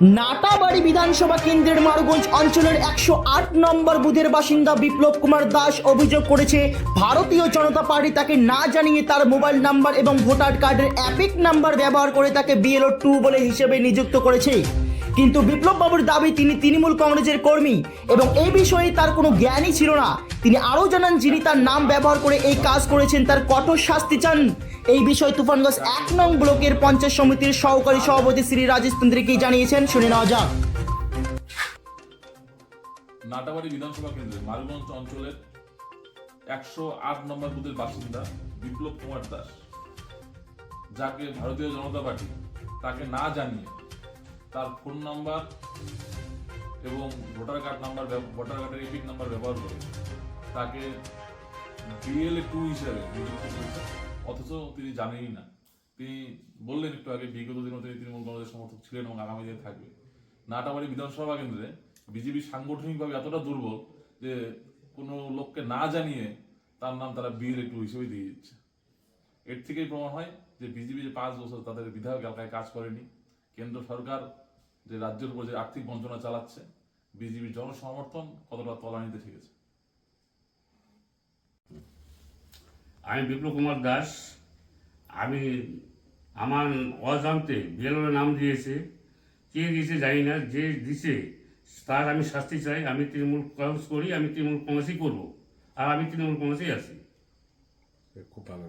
নাটাবাড়ি বিধানসভা কেন্দ্রের মারগঞ্জ অঞ্চলের একশো আট নম্বর বুধের বাসিন্দা বিপ্লব কুমার দাস অভিযোগ করেছে, ভারতীয় জনতা পার্টি তাকে না জানিয়ে তার মোবাইল নাম্বার এবং ভোটার কার্ডের অ্যাপিক নাম্বার ব্যবহার করে তাকে বিএলও টু বলে হিসেবে নিযুক্ত করেছে। কিন্তু বিপ্লব বাবুর দাবি, তিনি তৃণমূল কংগ্রেসের কর্মী এবং এই বিষয়ে তার কোনো জ্ঞানই ছিল না। তিনি আরও জানান, যিনি তার নাম ব্যবহার করে এই কাজ করেছেন, তার কঠোর শাস্তি চান। এই বিষয়ে তুফানগঞ্জ এক নং ব্লকের পঞ্চায়েত সমিতির সহকারী সভাপতি শ্রী রাজেশ তন্ত্রী জানিয়েছেন, শুনে নেওয়া যাক। নাটাবাড়ি বিধানসভা কেন্দ্রে মারুগঞ্জ অঞ্চলের একশো আট নম্বর বুথের বাসিন্দা বিপ্লব কুমার দাস, যাকে ভারতীয় জনতা পার্টি তাকে না জানিয়ে তার ফোন নাম্বার এবং ভোটার কার্ড নাম্বার, ভোটার কার্ডের এপিক নাম্বার ব্যবহার করে তাকে বিএলএ টু হিসাবে অথচ তিনি জানেনই না। তিনি বললেন একটু আগে, বিগত দিনও তিনি তৃণমূল কংগ্রেসের সমর্থক ছিলেন এবং আগামী দিনে থাকবে। নাটাবাড়ি বিধানসভা কেন্দ্রে বিজেপি সাংগঠনিকভাবে এতটা দুর্বল যে কোনো লোককে না জানিয়ে তার নাম তারা বিএলএ টু হিসেবে দিয়ে দিচ্ছে। এর থেকেই প্রমাণ হয় যে বিজেপি যে পাঁচ বছর তাদের বিধায়ক এলাকায় কাজ করেনি কেন্দ্র সরকার যে রাজ্যের উপর যে আর্থিক বঞ্চনা চালাচ্ছে বিজেপির জনসমর্থন কতটা তলানিতে ঠেকেছে আমি বিপ্লব কুমার দাস। আমি আমার অজান্তে বিএলওর নাম দিয়েছে। কে দিয়েছে জানি না। যে দিছে তার আমি শাস্তি চাই। আমি তৃণমূল কংগ্রেস করি আমি তৃণমূল কংগ্রেসই করব। আর আমি তৃণমূল কংগ্রেসেই আছি। খুব ভালো।